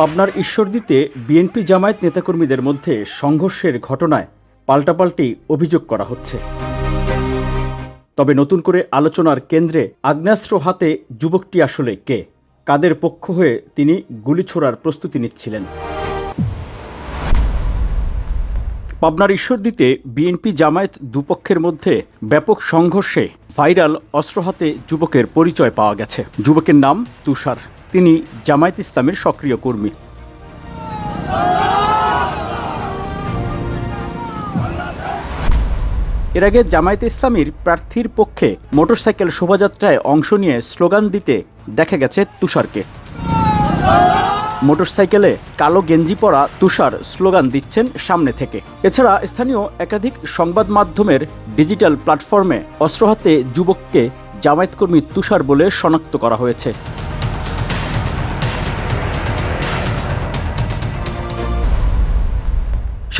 পাবনার ঈশ্বরদীতে বিএনপি জামায়াত নেতাকর্মীদের মধ্যে সংঘর্ষের ঘটনায় পাল্টাপাল্টি অভিযোগ করা হচ্ছে। তবে নতুন করে আলোচনার কেন্দ্রে আগ্নেয়াস্ত্র হাতে যুবকটি আসলে কে? কাদের পক্ষ হয়ে তিনি গুলি ছোড়ার প্রস্তুতি নিচ্ছিলেন? পাবনার ঈশ্বরদীতে বিএনপি জামায়াত দুপক্ষের মধ্যে ব্যাপক সংঘর্ষে ভাইরাল অস্ত্র হাতে যুবকের পরিচয় পাওয়া গেছে। যুবকের নাম তুষার। তিনি জামায়াত ইসলামের সক্রিয় কর্মী। এর আগে জামায়াতে ইসলামীর প্রার্থীর পক্ষে মোটরসাইকেল শোভাযাত্রায় অংশ নিয়ে স্লোগান দিতে দেখা গেছে তুষারকে। মোটরসাইকেলে কালো গেঞ্জি পরা তুষার স্লোগান দিচ্ছেন সামনে থেকে। এছাড়া স্থানীয় একাধিক সংবাদ মাধ্যমের ডিজিটাল প্ল্যাটফর্মে অস্ত্র হাতে যুবককে জামায়াতকর্মী তুষার বলে শনাক্ত করা হয়েছে।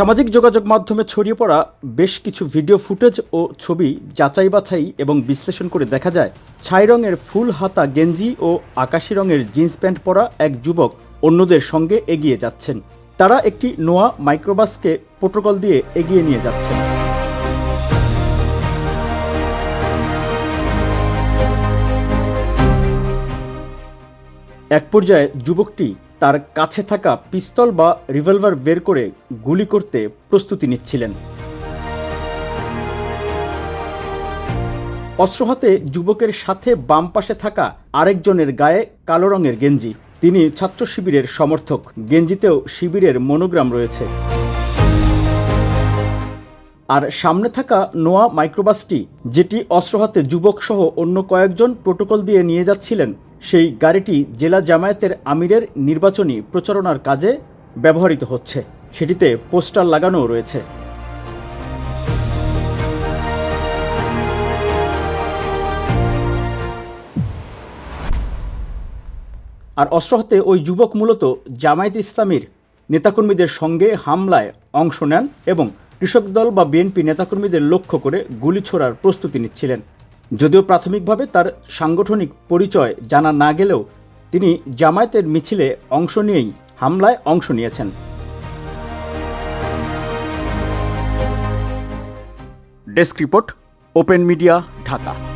সামাজিক যোগাযোগ মাধ্যমে ছড়িয়ে পড়া বেশ কিছু ভিডিও ফুটেজ ও ছবি যাচাই বাছাই এবং বিশ্লেষণ করে দেখা যায়, ছাই রঙের ফুল হাতা গেঞ্জি ও আকাশি রঙের জিন্স প্যান্ট পরা এক যুবক অন্যদের সঙ্গে এগিয়ে যাচ্ছেন। তারা একটি নোয়া মাইক্রোবাসকে প্রোটোকল দিয়ে এগিয়ে নিয়ে যাচ্ছেন। এক পর্যায়ে যুবকটি তার কাছে থাকা পিস্তল বা রিভলভার বের করে গুলি করতে প্রস্তুতি নিচ্ছিলেন। অস্ত্র হাতে যুবকের সাথে বাম পাশে থাকা আরেকজনের গায়ে কালো রঙের গেঞ্জি। তিনি ছাত্র শিবিরের সমর্থক। গেঞ্জিতেও শিবিরের মনোগ্রাম রয়েছে। আর সামনে থাকা নোয়া মাইক্রোবাসটি, যেটি অস্ত্র হাতে যুবক সহ অন্য কয়েকজন প্রোটোকল দিয়ে নিয়ে যাচ্ছিলেন সেই গাড়িটি জেলা জামায়াতের আমিরের নির্বাচনী প্রচারণার কাজে ব্যবহৃত হচ্ছে। সেটিতে পোস্টার লাগানোও রয়েছে। আর অস্ত্র হাতে ওই যুবক মূলত জামায়াত ইসলামীর নেতাকর্মীদের সঙ্গে হামলায় অংশ নেন এবং কৃষক দল বা বিএনপি নেতাকর্মীদের লক্ষ্য করে গুলি ছোড়ার প্রস্তুতি নিচ্ছিলেন। যদিও প্রাথমিকভাবে তার সাংগঠনিক পরিচয় জানা না গেলেও তিনি জামায়াতের মিছিলে অংশ নিয়েই হামলায় অংশ নিয়েছেন। Desk report, open media, Dhaka.